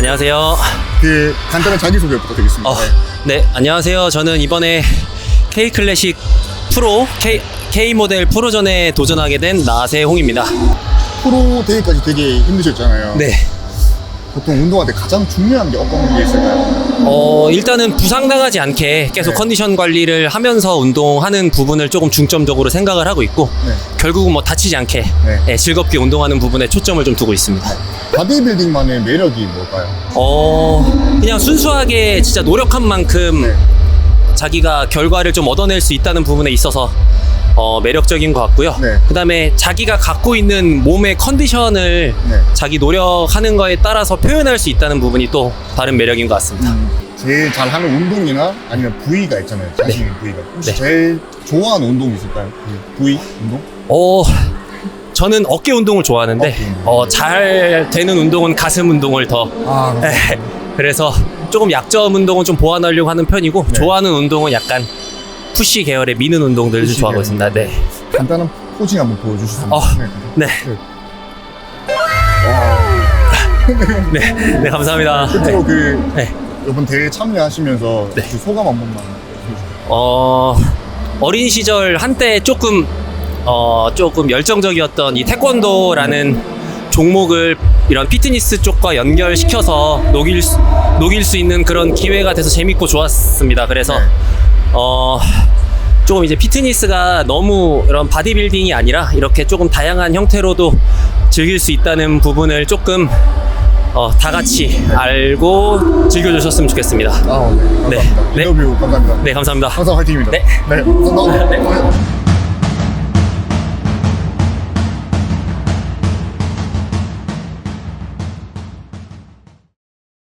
안녕하세요. 그 간단한 자기소개 부탁드리겠습니다. 어, 네, 안녕하세요. 저는 이번에 K 클래식 프로 K K 모델 프로전에 도전하게 된 나세홍입니다. 프로 대회까지 되게 힘드셨잖아요. 네. 보통 운동할 때 가장 중요한 게 어떤 게 있을까요? 어, 일단은 부상당하지 않게 계속 네. 컨디션 관리를 하면서 운동하는 부분을 조금 중점적으로 생각을 하고 있고 네. 결국은 뭐 다치지 않게 네. 예, 즐겁게 운동하는 부분에 초점을 좀 두고 있습니다. 바디빌딩만의 매력이 뭘까요? 어, 그냥 순수하게 진짜 노력한 만큼 네. 자기가 결과를 좀 얻어낼 수 있다는 부분에 있어서 어, 매력적인 것 같고요. 네. 그 다음에 자기가 갖고 있는 몸의 컨디션을 네. 자기 노력하는 거에 따라서 표현할 수 있다는 부분이 또 다른 매력인 것 같습니다. 음, 제일 잘하는 운동이나 아니면 부위가 있잖아요. 자신 있는 부위가. 혹시 네. 제일 좋아하는 운동이 있을까요? 그 부위 운동? 어, 저는 어깨 운동을 좋아하는데 어깨 운동. 어, 잘 되는 운동은 가슴 운동을 더 아, 예, 그래서 조금 약점 운동은 좀 보완하려고 하는 편이고 네. 좋아하는 운동은 약간 푸시 계열의 미는 운동들을 푸시 좋아하고 계열. 있습니다. 네. 간단한 포징 한번 보여주시면. 어, 네. 네, 네, 감사합니다. 네. 끝으로 그 네. 이번 대회 참여하시면서 네. 그 소감 한 번만 해주세요. 어, 어린 시절 한때 조금 어, 조금 열정적이었던 이 태권도라는 종목을 이런 피트니스 쪽과 연결시켜서 녹일 수, 녹일 수 있는 그런 기회가 돼서 재밌고 좋았습니다. 그래서 네. 어, 조금 이제 피트니스가 너무 이런 바디빌딩이 아니라 이렇게 조금 다양한 형태로도 즐길 수 있다는 부분을 조금 어, 다 같이 알고 즐겨주셨으면 좋겠습니다. 아, 네. 감사합니다. 네. 인터뷰 감사합니다. 네, 감사합니다. 항상 화이팅입니다. 네. 네. 감사합니다.